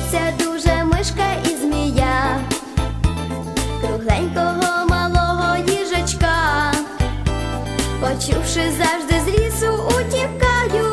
Боїться дуже мишка і змія, кругленького малого їжачка, почувши завжди з лісу утікають.